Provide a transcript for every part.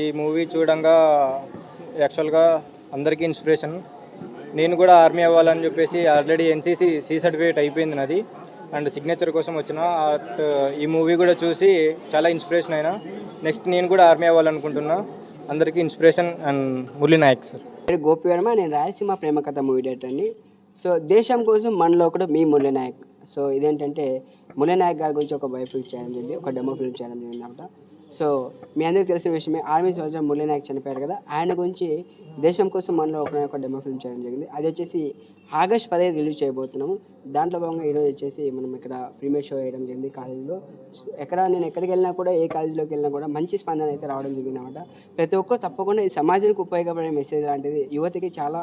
ఈ మూవీ చూడంగా యాక్చువల్గా అందరికీ ఇన్స్పిరేషన్ నేను కూడా ఆర్మీ అవ్వాలని చెప్పేసి ఆల్రెడీ ఎన్సీసీ సి సర్టిఫికేట్ అయిపోయింది నాది. అండ్ సిగ్నేచర్ కోసం వచ్చిన ఈ మూవీ కూడా చూసి చాలా ఇన్స్పిరేషన్ అయినా. నెక్స్ట్ నేను కూడా ఆర్మీ అవ్వాలనుకుంటున్నా. అందరికీ inspiration and Murali Nayak sir Gopi Varma నేను రాయలసీమ ప్రేమ కథ మూవీ డైరెక్టర్ అండి. సో దేశం కోసం మనలో ఒకడు మీ మురళీ నాయక్ సో ఇదేంటంటే మురళీ నాయక్ గారి గురించి ఒక బయోపిక్ చేయడం జరిగింది ఒక డెమో ఫిల్మ్ చేయడం జరిగింది అనమాట సో మీ అందరికీ తెలిసిన విషయమే ఆర్మీ సోల్జర్ మురళీ నాయక్ చనిపోయారు కదా. ఆయన గురించి దేశం కోసం మనలో ఒక ఒక డెమో ఫిల్మ్ చేయడం జరిగింది. అది వచ్చేసి ఆగస్ట్ పదహైదు రిలీజ్ చేయబోతున్నాము. దాంట్లో భాగంగా ఈరోజు వచ్చేసి మనం ఇక్కడ ప్రీమియర్ షో వేయడం జరిగింది కాలేజీలో. ఎక్కడ నేను ఎక్కడికి వెళ్ళినా కూడా ఏ కాలేజీలోకి వెళ్ళినా కూడా మంచి స్పందన అయితే రావడం జరిగింది అనమాట ప్రతి ఒక్కరు తప్పకుండా ఈ సమాజానికి ఉపయోగపడే మెసేజ్ లాంటిది యువతకి చాలా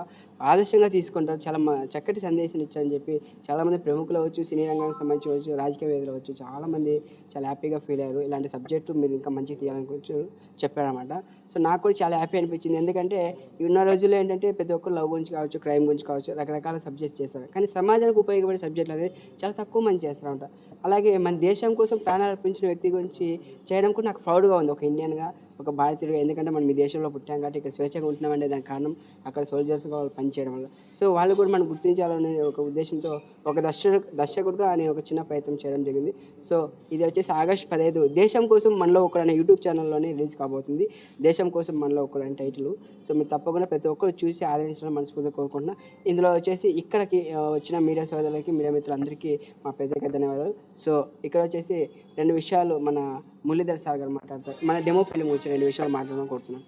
ఆదర్శంగా తీసుకుంటారు. చాలా చక్కటి సందేశం ఇచ్చారని చెప్పి చాలామంది ప్రముఖులు అవచ్చు సినీ రంగానికి సంబంధించి రాజకీయ వేదికలు అవచ్చు చాలామంది చాలా హ్యాపీగా ఫీల్ అయ్యారు. ఇలాంటి సబ్జెక్టు మీరు ఇంకా మంచిగా తీయాలనుకోవచ్చు చెప్పారనమాట సో నాకు కూడా చాలా హ్యాపీ అనిపించింది. ఎందుకంటే ఉన్న రోజుల్లో ఏంటంటే ప్రతి ఒక్కరు లవ్ గురించి కావచ్చు క్రైమ్ గురించి కావచ్చు రకరకాల సబ్జెక్ట్స్ చేస్తారు. కానీ సమాజానికి ఉపయోగపడే సబ్జెక్టులు అనేది చాలా తక్కువ మంది చేస్తారంట అలాగే మన దేశం కోసం ప్రాణాలు అర్పించిన వ్యక్తి గురించి చేయడం కూడా నాకు ప్రౌడ్గా ఉంది. ఒక ఇండియన్గా ఒక భారతీయుడిగా ఎందుకంటే మనం ఈ దేశంలో పుట్టాం కాబట్టి ఇక్కడ స్వేచ్ఛగా ఉంటున్నామంటే దానికి కారణం అక్కడ సోల్జర్స్గా వాళ్ళు పనిచేయడం వల్ల. సో వాళ్ళు కూడా మనం గుర్తించాలనే ఒక ఉద్దేశంతో ఒక దర్శకుడు దర్శకుడుగా నేను ఒక చిన్న ప్రయత్నం చేయడం జరిగింది. సో ఇది వచ్చేసి ఆగస్ట్ పదహైదు. దేశం కోసం మనలో ఒకరు అనే యూట్యూబ్ ఛానల్లోనే రిలీజ్ కాబోతుంది. దేశం కోసం మనలో ఒకరు అనే టైటిల్ సో మీరు తప్పకుండా ప్రతి ఒక్కరు చూసి ఆదరించడం మనస్ఫూర్తిగా కోరుకుంటున్నా. ఇందులో వచ్చేసి ఇక్కడికి వచ్చిన మీడియా సోదరులకి మీడియా మిత్రులందరికీ మా ప్రత్యేక ధన్యవాదాలు. సో ఇక్కడ వచ్చేసి రెండు విషయాలు మన మురళీధర్ సార్ గారు మాట్లాడతారు. మన డెమో ఫిల్మ్ గురించి రెండు విషయాలు మాట్లాడడం కోరుతున్నాను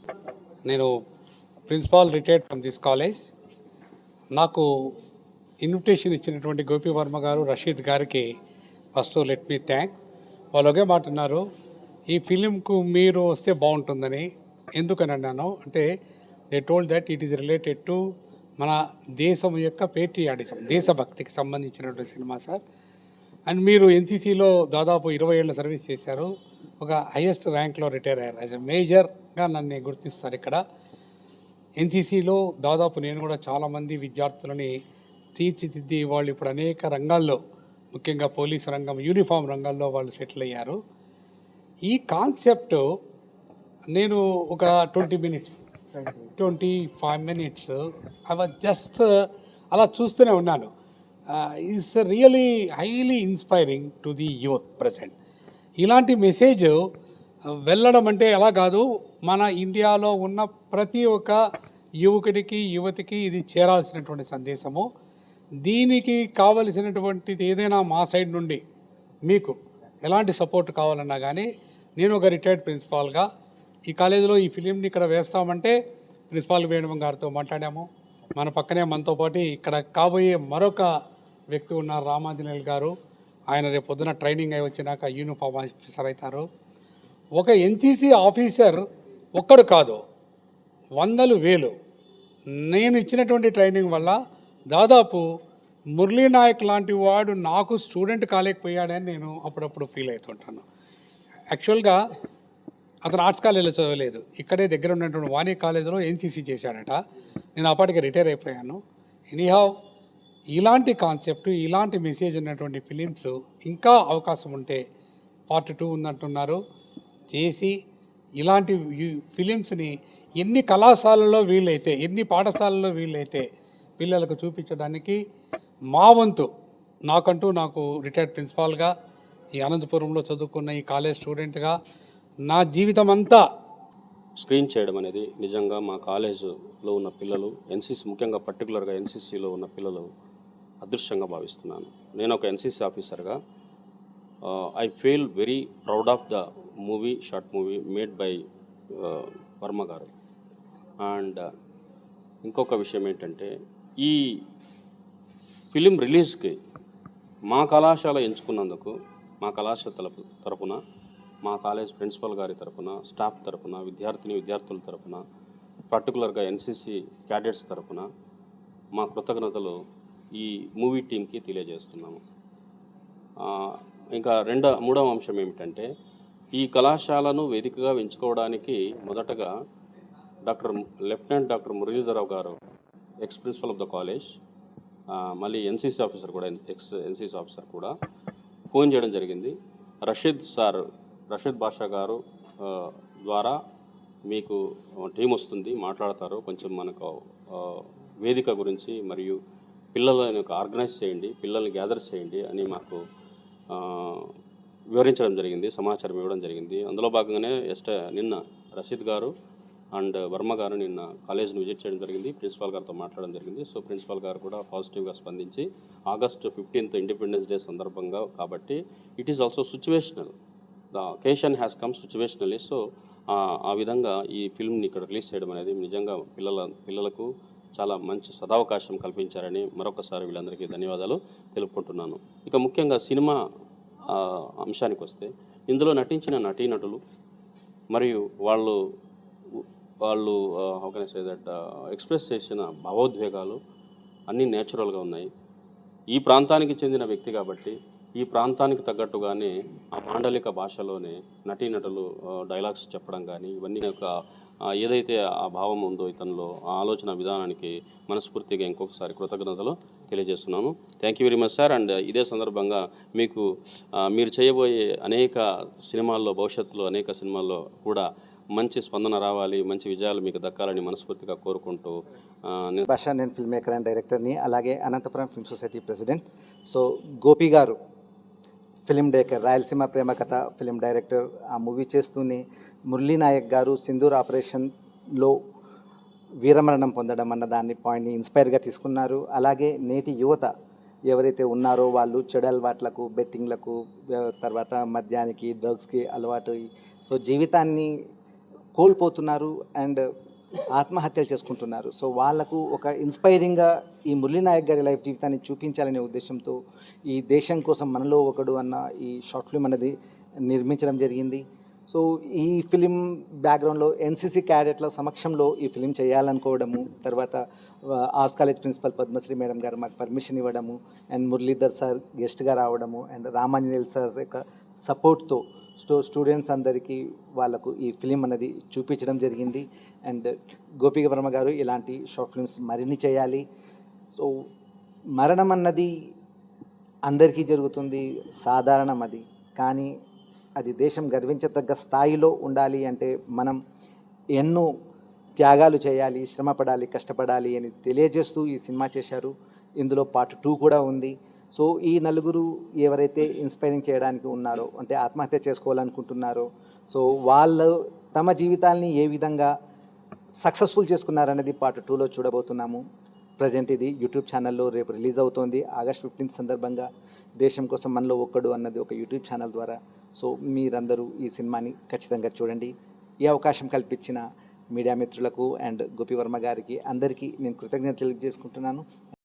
నేను principal retired from this college నాకు ఇన్విటేషన్ ఇచ్చినటువంటి గోపి వర్మ గారు రషీద్ గారికి ఫస్ట్ లెట్ మీ థ్యాంక్ వాళ్ళు ఒకే మాట అన్నారు ఈ ఫిలింకు మీరు వస్తే బాగుంటుందని. ఎందుకని అన్నాను అంటే they told that it is related to మన దేశం యొక్క పేట్రియాడిజం దేశభక్తికి సంబంధించినటువంటి సినిమా సార్. అండ్ మీరు ఎన్సీసీలో దాదాపు ఇరవై ఏళ్ళ సర్వీస్ చేశారు. ఒక హైయెస్ట్ ర్యాంక్లో రిటైర్ అయ్యారు. యాజ్ ఎ మేజర్గా నన్ను గుర్తిస్తారు ఇక్కడ. ఎన్సీసీలో దాదాపు నేను కూడా చాలామంది విద్యార్థులని తీర్చిదిద్ది వాళ్ళు ఇప్పుడు అనేక రంగాల్లో ముఖ్యంగా పోలీసు రంగం యూనిఫామ్ రంగాల్లో వాళ్ళు సెటిల్ అయ్యారు. ఈ కాన్సెప్ట్ నేను ఒక twenty minutes twenty five minutes I was just అలా చూస్తూనే ఉన్నాను. Is really highly inspiring to the youth present ఇలాంటి మెసేజ్ వెళ్ళడం అంటే ఎలా కాదు మన ఇండియాలో ఉన్న ప్రతి ఒక్క యువకుడికి యువతికి ఇది చేరాల్సినటువంటి సందేశము. దీనికి కావలసినటువంటిది ఏదైనా మా సైడ్ నుండి మీకు ఎలాంటి సపోర్ట్ కావాలన్నా కానీ నేను ఒక రిటైర్డ్ ప్రిన్సిపాల్గా ఈ కాలేజీలో ఈ ఫిలింని ఇక్కడ వేస్తామంటే ప్రిన్సిపాల్ వేణుమ గారితో మాట్లాడాము. మన పక్కనే మనతో పాటు ఇక్కడ కాబోయే మరొక వ్యక్తి ఉన్నారు రామాంజనేయులు గారు. ఆయన రేపు పొద్దున ట్రైనింగ్ అయి వచ్చినాక యూనిఫామ్ ఆఫీసర్ అవుతారు. ఒక ఎన్సీసీ ఆఫీసర్ ఒక్కడు కాదు వందలు వేలు. నేను ఇచ్చినటువంటి ట్రైనింగ్ వల్ల దాదాపు మురళీ నాయక్ లాంటి వాడు నాకు స్టూడెంట్ కాలేకపోయాడని నేను అప్పుడప్పుడు ఫీల్ అవుతుంటాను. యాక్చువల్గా అతను ఆర్ట్స్ కాలేజీలో చదవలేదు. ఇక్కడే దగ్గర ఉన్నటువంటి వాణి కాలేజీలో ఎన్సీసీ చేశాడట. నేను అప్పటికి రిటైర్ అయిపోయాను. ఎనీహావ్ ఇలాంటి కాన్సెప్ట్ ఇలాంటి మెసేజ్ ఉన్నటువంటి ఫిలిమ్స్ ఇంకా అవకాశం ఉంటే పార్ట్ టూ ఉందంటున్నారు. చేసి ఇలాంటి ఫిలిమ్స్ని ఎన్ని కళాశాలల్లో వీలైతే ఎన్ని పాఠశాలల్లో వీలైతే పిల్లలకు చూపించడానికి మా వంతు నాకంటూ నాకు రిటైర్డ్ ప్రిన్సిపాల్గా ఈ అనంతపురంలో చదువుకున్న ఈ కాలేజ్ స్టూడెంట్గా నా జీవితం అంతా స్క్రీన్ చేయడం అనేది నిజంగా మా కాలేజీలో ఉన్న పిల్లలు ఎన్సీసీ ముఖ్యంగా పర్టికులర్గా ఎన్సీసీలో ఉన్న పిల్లలు అదృష్టంగా భావిస్తున్నాను. నేను ఒక ఎన్సీసీ ఆఫీసర్గా I feel very proud of the movie short movie made by Varma గారు. అండ్ ఇంకొక విషయం ఏంటంటే ఈ ఫిలిం రిలీజ్కి మా కళాశాల ఎంచుకున్నందుకు మా కళాశాల తరపు తరపున మా కాలేజ్ ప్రిన్సిపల్ గారి తరపున స్టాఫ్ తరపున విద్యార్థిని విద్యార్థుల తరపున పర్టికులర్గా ఎన్సీసీ క్యాడెట్స్ తరపున మా కృతజ్ఞతలు ఈ మూవీ టీంకి తెలియజేస్తున్నాము. ఇంకా రెండో మూడవ అంశం ఏమిటంటే ఈ కళాశాలను వేదికగా ఎంచుకోవడానికి మొదటగా డాక్టర్ లెఫ్టినెంట్ డాక్టర్ మురళీధరరావు గారు ex principal of the college మళ్ళీ ఎన్సీసీ ఆఫీసర్ కూడా ఎక్స్ ఎన్సీసీ ఆఫీసర్ కూడా ఫోన్ చేయడం జరిగింది. రషీద్ సార్ రషీద్ బాషా గారు ద్వారా మీకు టీం వస్తుంది మాట్లాడతారు. కొంచెం మనకు వేదిక గురించి మరియు పిల్లలను ఆర్గనైజ్ చేయండి పిల్లల్ని గ్యాదర్ చేయండి అని మాకు వివరించడం జరిగింది సమాచారం ఇవ్వడం జరిగింది. అందులో భాగంగానే ఎస్ట నిన్న రషీద్ గారు అండ్ వర్మ గారు నిన్న కాలేజ్ని విజిట్ చేయడం జరిగింది ప్రిన్సిపాల్ గారితో మాట్లాడడం జరిగింది. సో ప్రిన్సిపాల్ గారు కూడా పాజిటివ్గా స్పందించి ఆగస్టు ఫిఫ్టీన్త్ ఇండిపెండెన్స్ డే సందర్భంగా కాబట్టి it is also situational the occasion has come situationally so ఆ విధంగా ఈ ఫిల్మ్ని ఇక్కడ రిలీజ్ చేయడం అనేది నిజంగా పిల్లల పిల్లలకు చాలా మంచి సదావకాశం కల్పించారని మరొకసారి వీళ్ళందరికీ ధన్యవాదాలు తెలుపుకుంటున్నాను. ఇక ముఖ్యంగా సినిమా అంశానికి వస్తే ఇందులో నటించిన నటీనటులు మరియు వాళ్ళు వాళ్ళు హౌ దట్ ఎక్స్ప్రెస్ చేసిన భావోద్వేగాలు అన్నీ నేచురల్గా ఉన్నాయి. ఈ ప్రాంతానికి చెందిన వ్యక్తి కాబట్టి ఈ ప్రాంతానికి తగ్గట్టుగానే ఆ మాండలిక భాషలోనే నటీనటులు డైలాగ్స్ చెప్పడం కానీ ఇవన్నీ ఒక ఏదైతే ఆ భావం ఉందో ఇతనిలో ఆ ఆలోచన విధానానికి మనస్ఫూర్తిగా ఇంకొకసారి కృతజ్ఞతలు తెలియజేస్తున్నాను. Thank you very much sir and ఇదే సందర్భంగా మీకు మీరు చేయబోయే అనేక సినిమాల్లో భవిష్యత్తులో అనేక సినిమాల్లో కూడా మంచి స్పందన రావాలి మంచి విజయాలు మీకు దక్కాలని మనస్ఫూర్తిగా కోరుకుంటూ నేను భాష నేను ఫిల్మ్ మేకర్ అండ్ డైరెక్టర్ని అలాగే Anantapuram film society president so Gopi గారు ఫిలిం డైరెక్టర్ రాయలసీమ ప్రేమ కథ ఫిలిం డైరెక్టర్ ఆ మూవీ చేస్తూనే మురళీ నాయక్ గారు సింధూర్ ఆపరేషన్లో వీరమరణం పొందడం అన్న దాన్ని పాయింట్ని ఇన్స్పైర్గా తీసుకున్నారు. అలాగే నేటి యువత ఎవరైతే ఉన్నారో వాళ్ళు చెడు అలవాట్లకు బెట్టింగ్లకు తర్వాత మద్యానికి డ్రగ్స్కి అలవాటు సో జీవితాన్ని కోల్పోతున్నారు. అండ్ ఆత్మహత్యలు చేసుకుంటున్నారు. సో వాళ్ళకు ఒక ఇన్స్పైరింగ్గా ఈ మురళీనాయక్ గారి లైఫ్ జీవితాన్ని చూపించాలనే ఉద్దేశంతో ఈ దేశం కోసం మనలో ఒకడు అన్న ఈ షార్ట్ ఫిల్మ్ అనేది నిర్మించడం జరిగింది. సో ఈ ఫిలిం బ్యాక్గ్రౌండ్లో ఎన్సీసీ క్యాడెట్ల సమక్షంలో ఈ ఫిలిం చేయాలనుకోవడము తర్వాత arts college principal Padmashri madam గారు మాకు పర్మిషన్ ఇవ్వడము అండ్ మురళీధర్ సార్ గెస్ట్గా రావడము అండ్ రామాంజనేయులు సార్ యొక్క సపోర్ట్తో స్టో స్టూడెంట్స్ అందరికీ వాళ్ళకు ఈ ఫిలిం అనేది చూపించడం జరిగింది. అండ్ గోపిక వర్మ గారు ఇలాంటి షార్ట్ ఫిల్మ్స్ మరిన్ని చేయాలి. సో మరణం అన్నది అందరికీ జరుగుతుంది సాధారణం అది. కానీ అది దేశం గర్వించదగ్గ స్థాయిలో ఉండాలి అంటే మనం ఎన్నో త్యాగాలు చేయాలి శ్రమపడాలి కష్టపడాలి అని తెలియజేస్తూ ఈ సినిమా చేశారు. ఇందులో పార్ట్ టూ కూడా ఉంది. సో ఈ నలుగురు ఎవరైతే ఇన్స్పైరింగ్ చేయడానికి ఉన్నారో అంటే ఆత్మహత్య చేసుకోవాలనుకుంటున్నారో సో వాళ్ళు తమ జీవితాల్ని ఏ విధంగా సక్సెస్ఫుల్ చేసుకున్నారనేది పార్ట్ టూలో చూడబోతున్నాము. ప్రజెంట్ ఇది యూట్యూబ్ ఛానల్లో రేపు రిలీజ్ అవుతోంది. ఆగస్ట్ ఫిఫ్టీన్త్ సందర్భంగా దేశం కోసం మనలో ఒక్కడు అన్నది ఒక యూట్యూబ్ ఛానల్ ద్వారా. సో మీరందరూ ఈ సినిమాని ఖచ్చితంగా చూడండి. ఈ అవకాశం కల్పించిన మీడియా మిత్రులకు అండ్ గోపివర్మ గారికి అందరికీ నేను కృతజ్ఞతలు తెలియజేసుకుంటున్నాను.